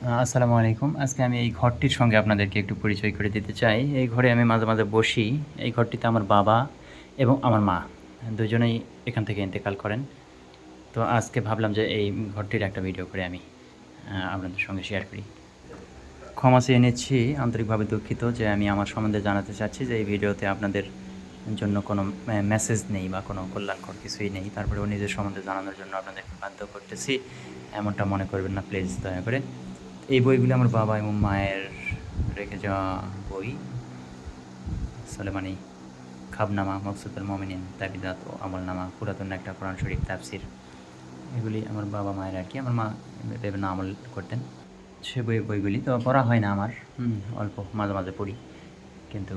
আসসালামু আলাইকুম। আজকে আমি এই ঘরটির সঙ্গে আপনাদেরকে একটু পরিচয় করে দিতে চাই। এই ঘরে আমি মাঝে মাঝে বসি। এই ঘরটিতে আমার বাবা এবং আমার মা দুজনেই এখান থেকে ইন্তেকাল করেন। তো আজকে ভাবলাম যে এই ঘরটির একটা ভিডিও করে আমি আপনাদের সঙ্গে শেয়ার করি। ক্ষমা চেয়ে নিচ্ছি, আন্তরিকভাবে দুঃখিত যে আমি আমার সম্বন্ধে জানাতে চাচ্ছি যে এই ভিডিওতে আপনাদের জন্য কোনো মেসেজ নেই বা কোনো কল্যাণকর কিছুই নেই। তারপরেও নিজের সম্বন্ধে জানানোর জন্য আপনাদেরকে বাধ্য করতেছি। এমনটা মনে করবেন না প্লিজ দয়া করে। এই বইগুলো আমার বাবা এবং মায়ের রেখে যাওয়া বই। সোলেমানি খাবনামা, মকসুদুল মমিনিন, তাবিদাত ও আমলনামা, পুরাতন একটা কোরআন শরীফ, তাফসির। এগুলি আমার বাবা মায়ের আর কি। আমার মা বিভিন্ন আমল করতেন সে বই, বইগুলি। তো পড়া হয় না আমার। অল্প মাঝে মাঝে পড়ি। কিন্তু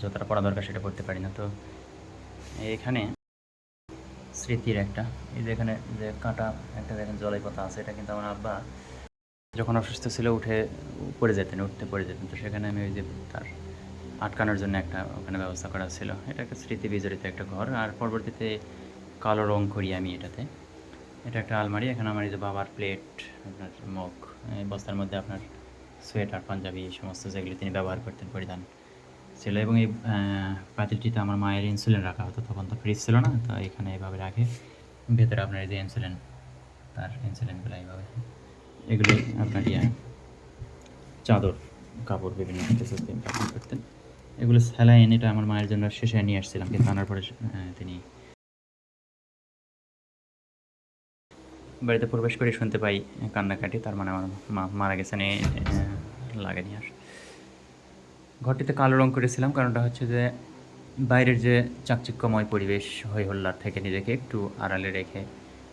যতটা পড়া দরকার সেটা পড়তে পারি না। তো এখানে স্মৃতির একটা, এই যে এখানে যে কাঁটা, একটা দেখেন জলাই পাতা আছে, এটা কিন্তু আমার আব্বা যখন অসুস্থ ছিল, উঠে পড়ে যেতেন, উঠতে পড়ে যেতেন। তো সেখানে আমি ওই যে তার আটকানোর জন্য একটা ওখানে ব্যবস্থা করা ছিল। এটা একটা স্মৃতি বিজড়িত একটা ঘর। আর পরবর্তীতে কালো রং করি আমি এটাতে। এটা একটা আলমারি। এখানে আমার এই যে বাবার প্লেট, আপনার মগ বস্তার মধ্যে আপনার সোয়েটার, পাঞ্জাবি, এই সমস্ত যেগুলি তিনি ব্যবহার করতেন, পরিধান ছিল। এবং এই পাতিলটিতে আমার মায়ের ইনসুলিন রাখা হতো। তখন তো ফ্রিজ ছিল না, তো এখানে এইভাবে রাখে। ভেতরে আপনার এই যে ইনসুলিন তার ইনসুলিনগুলো এইভাবে। এগুলি আপনার ইয়ে। চাদর কাপড় বিভিন্ন করতেন। এগুলো স্যালাইন এটা আমার মায়ের জন্য শেষে নিয়ে আসছিলাম কিন্তু আনার পরে তিনি বাড়িতে প্রবেশ করে শুনতে পাই কান্নাকাটি তার মানে আমার মা মারা গেছেন আহ, লাগেনি আর। ঘরটিতে কালো রং করেছিলাম কারণটা হচ্ছে যে বাইরের যে চাকচিক্যময় পরিবেশ হই হল্লার থেকে নিজেকে একটু আড়ালে রেখে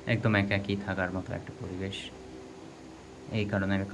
একদম একাকী থাকার মতো একটা পরিবেশ। এই কারণে আমি